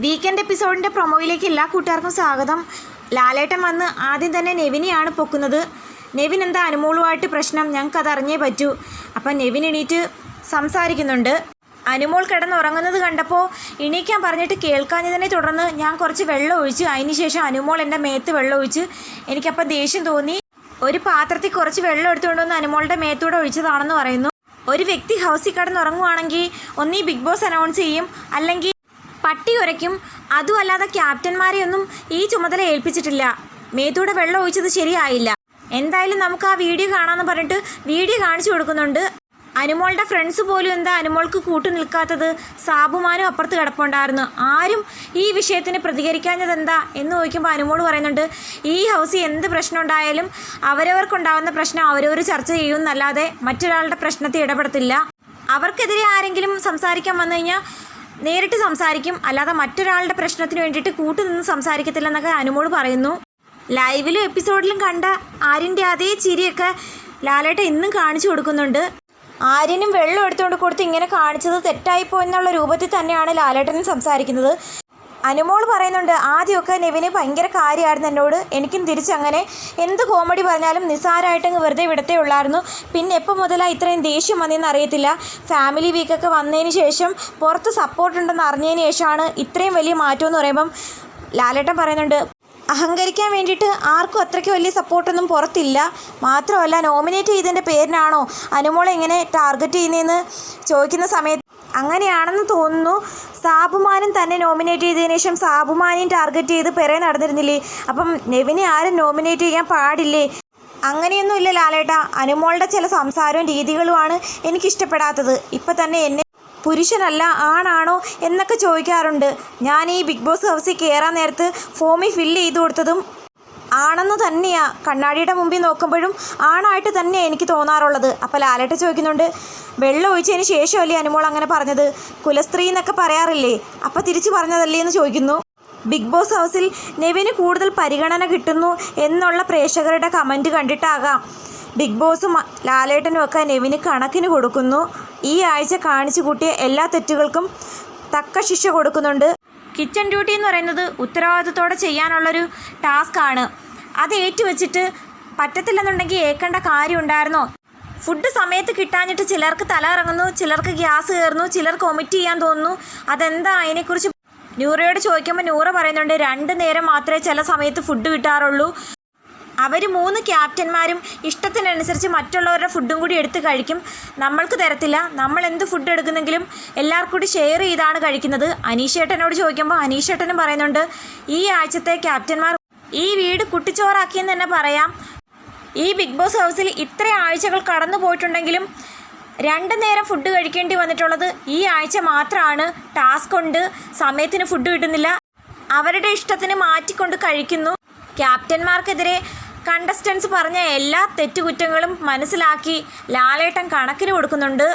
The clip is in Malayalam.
വീക്കെൻഡ് എപ്പിസോഡിന്റെ പ്രൊമോയിലേക്ക് എല്ലാ കൂട്ടുകാർക്കും സ്വാഗതം. ലാലേട്ടൻ വന്ന് ആദ്യം തന്നെ നെവിനെയാണ് പൊക്കുന്നത്. നെവിൻ എന്താ അനുമോളുമായിട്ട് പ്രശ്നം? ഞങ്ങൾക്കത് അറിഞ്ഞേ പറ്റൂ. അപ്പം നെവിൻ എണീറ്റ് സംസാരിക്കുന്നുണ്ട്. അനുമോൾ കിടന്നുറങ്ങുന്നത് കണ്ടപ്പോൾ എണീക്കാൻ പറഞ്ഞിട്ട് കേൾക്കാഞ്ഞതിനെ തുടർന്ന് ഞാൻ കുറച്ച് വെള്ളം ഒഴിച്ച്. അതിനുശേഷം അനുമോൾ എന്റെ മേത്ത് വെള്ളം ഒഴിച്ച് എനിക്കപ്പം ദേഷ്യം തോന്നി. ഒരു പാത്രത്തിൽ കുറച്ച് വെള്ളം എടുത്തുകൊണ്ട് വന്ന് അനുമോളുടെ മേത്തൂടെ ഒഴിച്ചതാണെന്ന് പറയുന്നു. ഒരു വ്യക്തി ഹൗസിൽ കിടന്നുറങ്ങുവാണെങ്കിൽ ഒന്നീ ബിഗ് ബോസ് അനൗൺസ് ചെയ്യും. അല്ലെങ്കിൽ പട്ടി ഉരയ്ക്കും. അതുമല്ലാതെ ക്യാപ്റ്റന്മാരെയൊന്നും ഈ ചുമതല ഏൽപ്പിച്ചിട്ടില്ല. മേത്തൂടെ വെള്ളം ഒഴിച്ചത് ശരിയായില്ല. എന്തായാലും നമുക്ക് ആ വീഡിയോ കാണാമെന്ന് പറഞ്ഞിട്ട് വീഡിയോ കാണിച്ചു കൊടുക്കുന്നുണ്ട്. അനുമോളുടെ ഫ്രണ്ട്സ് പോലും എന്താ അനുമോൾക്ക് കൂട്ടു നിൽക്കാത്തത്? സാബുമാനും അപ്പുറത്ത് കിടപ്പുണ്ടായിരുന്നു. ആരും ഈ വിഷയത്തിന് പ്രതികരിക്കാഞ്ഞത് എന്താ എന്ന് ചോദിക്കുമ്പോൾ അനുമോൾ പറയുന്നുണ്ട് ഈ ഹൗസിൽ എന്ത് പ്രശ്നം ഉണ്ടായാലും അവരവർക്കുണ്ടാകുന്ന പ്രശ്നം അവരവർ ചർച്ച ചെയ്യുമെന്നല്ലാതെ മറ്റൊരാളുടെ പ്രശ്നത്തിൽ ഇടപെടത്തില്ല. അവർക്കെതിരെ ആരെങ്കിലും സംസാരിക്കാൻ വന്നു കഴിഞ്ഞാൽ നേരിട്ട് സംസാരിക്കും. അല്ലാതെ മറ്റൊരാളുടെ പ്രശ്നത്തിന് വേണ്ടിയിട്ട് കൂട്ടുനിന്ന് സംസാരിക്കത്തില്ലെന്നൊക്കെ അനുമോൾ പറയുന്നു. ലൈവിലും എപ്പിസോഡിലും കണ്ട ആര്യന്റെ അതേ ചിരിയൊക്കെ ലാലേട്ട ഇന്നും കാണിച്ചു കൊടുക്കുന്നുണ്ട്. ആര്യനും വെള്ളം എടുത്തുകൊണ്ട് കൊടുത്ത് ഇങ്ങനെ കാണിച്ചത് തെറ്റായിപ്പോയെന്നുള്ള രൂപത്തിൽ തന്നെയാണ് ലാലേട്ടനും സംസാരിക്കുന്നത്. അനുമോൾ പറയുന്നുണ്ട് ആദ്യമൊക്കെ നെവിന് ഭയങ്കര കാര്യമായിരുന്നു എന്നോട്. എനിക്കും തിരിച്ചങ്ങനെ എന്ത് കോമഡി പറഞ്ഞാലും നിസ്സാരമായിട്ടങ്ങ് വെറുതെ വിടത്തേ ഉള്ളായിരുന്നു. പിന്നെ എപ്പോൾ മുതലാണ് ഇത്രയും ദേഷ്യം വന്നതെന്ന് അറിയത്തില്ല. ഫാമിലി വീക്കൊക്കെ വന്നതിന് ശേഷം പുറത്ത് സപ്പോർട്ട് ഉണ്ടെന്ന് അറിഞ്ഞതിന് ശേഷമാണ് ഇത്രയും വലിയ മാറ്റം എന്ന് പറയുമ്പം ലാലേട്ടൻ പറയുന്നുണ്ട് അഹങ്കരിക്കാൻ വേണ്ടിയിട്ട് ആർക്കും അത്രയ്ക്ക് വലിയ സപ്പോർട്ടൊന്നും പുറത്തില്ല. മാത്രമല്ല നോമിനേറ്റ് ചെയ്തതിന്റെ പേരിനാണോ അനുമോളെ ഇങ്ങനെ ടാർഗറ്റ് ചെയ്യുന്നതെന്ന് ചോദിക്കുന്ന സമയത്ത് അങ്ങനെയാണെന്ന് തോന്നുന്നു. സാബുമാനും തന്നെ നോമിനേറ്റ് ചെയ്തതിന് ശേഷം സാബുമാനെയും ടാർഗറ്റ് ചെയ്ത് പെറേ നടന്നിരുന്നില്ലേ? അപ്പം നെവിനെ ആരും നോമിനേറ്റ് ചെയ്യാൻ പാടില്ലേ? അങ്ങനെയൊന്നും ഇല്ല ലാലേട്ട. അനുമോളുടെ ചില സംസാരവും രീതികളുമാണ് എനിക്കിഷ്ടപ്പെടാത്തത്. ഇപ്പം തന്നെ എന്നെ പുരുഷനല്ല ആണാണോ എന്നൊക്കെ ചോദിക്കാറുണ്ട്. ഞാൻ ഈ ബിഗ് ബോസ് ഹൗസിൽ കയറാൻ നേരത്ത് ഫോമിൽ ഫില്ല് ചെയ്ത് കൊടുത്തതും ആണെന്ന് തന്നെയാ കണ്ണാടിയുടെ മുമ്പിൽ നോക്കുമ്പോഴും ആണായിട്ട് തന്നെയാണ് എനിക്ക് തോന്നാറുള്ളത്. അപ്പോൾ ലാലേട്ട ചോദിക്കുന്നുണ്ട് വെള്ളം ഒഴിച്ചതിന് ശേഷമല്ലേ അനുമോൾ അങ്ങനെ പറഞ്ഞത്? കുലസ്ത്രീ എന്നൊക്കെ പറയാറില്ലേ? അപ്പോൾ തിരിച്ചു പറഞ്ഞതല്ലേ എന്ന് ചോദിക്കുന്നു. ബിഗ് ബോസ് ഹൗസിൽ നെവിന് കൂടുതൽ പരിഗണന കിട്ടുന്നു എന്നുള്ള പ്രേക്ഷകരുടെ കമന്റ് കണ്ടിട്ടാകാം. ബിഗ് ബോസും ലാലേട്ടനും ഒക്കെ നെവിന് കണക്കിന് കൊടുക്കുന്നു. ഈ ആഴ്ച കാണിച്ചു കൂട്ടിയ എല്ലാ തെറ്റുകൾക്കും തക്ക ശിക്ഷ കൊടുക്കുന്നുണ്ട്. കിച്ചൺ ഡ്യൂട്ടി എന്ന് പറയുന്നത് ഉത്തരവാദിത്തത്തോടെ ചെയ്യാനുള്ളൊരു ടാസ്ക്കാണ് അത് ഏറ്റുവെച്ചിട്ട് പറ്റത്തില്ലെന്നുണ്ടെങ്കിൽ ഏൽക്കേണ്ട കാര്യം ഉണ്ടായിരുന്നോ? ഫുഡ് സമയത്ത് കിട്ടാഞ്ഞിട്ട് ചിലർക്ക് തല ഇറങ്ങുന്നു ചിലർക്ക് ഗ്യാസ് കയറുന്നു ചിലർക്ക് ഒമിറ്റ് ചെയ്യാൻ തോന്നുന്നു. അതെന്താ അതിനെക്കുറിച്ച്? നൂറയോട് ചോദിക്കുമ്പോൾ നൂറ പറയുന്നുണ്ട് രണ്ട് നേരം മാത്രമേ ചില സമയത്ത് ഫുഡ് കിട്ടാറുള്ളൂ. അവർ മൂന്ന് ക്യാപ്റ്റന്മാരും ഇഷ്ടത്തിനനുസരിച്ച് മറ്റുള്ളവരുടെ ഫുഡും കൂടി എടുത്ത് കഴിക്കും. നമ്മൾക്ക് തരത്തില്ല. നമ്മൾ എന്ത് ഫുഡ് എടുക്കുന്നെങ്കിലും എല്ലാവർക്കും കൂടി ഷെയർ ചെയ്താണ് കഴിക്കുന്നത്. അനീഷേട്ടനോട് ചോദിക്കുമ്പോൾ അനീഷേട്ടനും പറയുന്നുണ്ട് ഈ ആഴ്ചത്തെ ക്യാപ്റ്റന്മാർ ഈ വീട് കുട്ടിച്ചോറാക്കിയെന്ന് തന്നെ പറയാം. ഈ ബിഗ് ബോസ് ഹൗസിൽ ഇത്ര ആഴ്ചകൾ കടന്നു പോയിട്ടുണ്ടെങ്കിലും രണ്ട് നേരം ഫുഡ് കഴിക്കേണ്ടി വന്നിട്ടുള്ളത് ഈ ആഴ്ച മാത്രമാണ് ടാസ്ക് ഉണ്ട്. സമയത്തിന് ഫുഡ് കിട്ടുന്നില്ല. അവരുടെ ഇഷ്ടത്തിന് മാറ്റിക്കൊണ്ട് കഴിക്കുന്നു. ക്യാപ്റ്റന്മാർക്കെതിരെ കണ്ടസ്റ്റൻസ് പറഞ്ഞ എല്ലാ തെറ്റുകുറ്റങ്ങളും മനസ്സിലാക്കി ലാലേട്ടൻ കണക്കിന് കൊടുക്കുന്നുണ്ട്.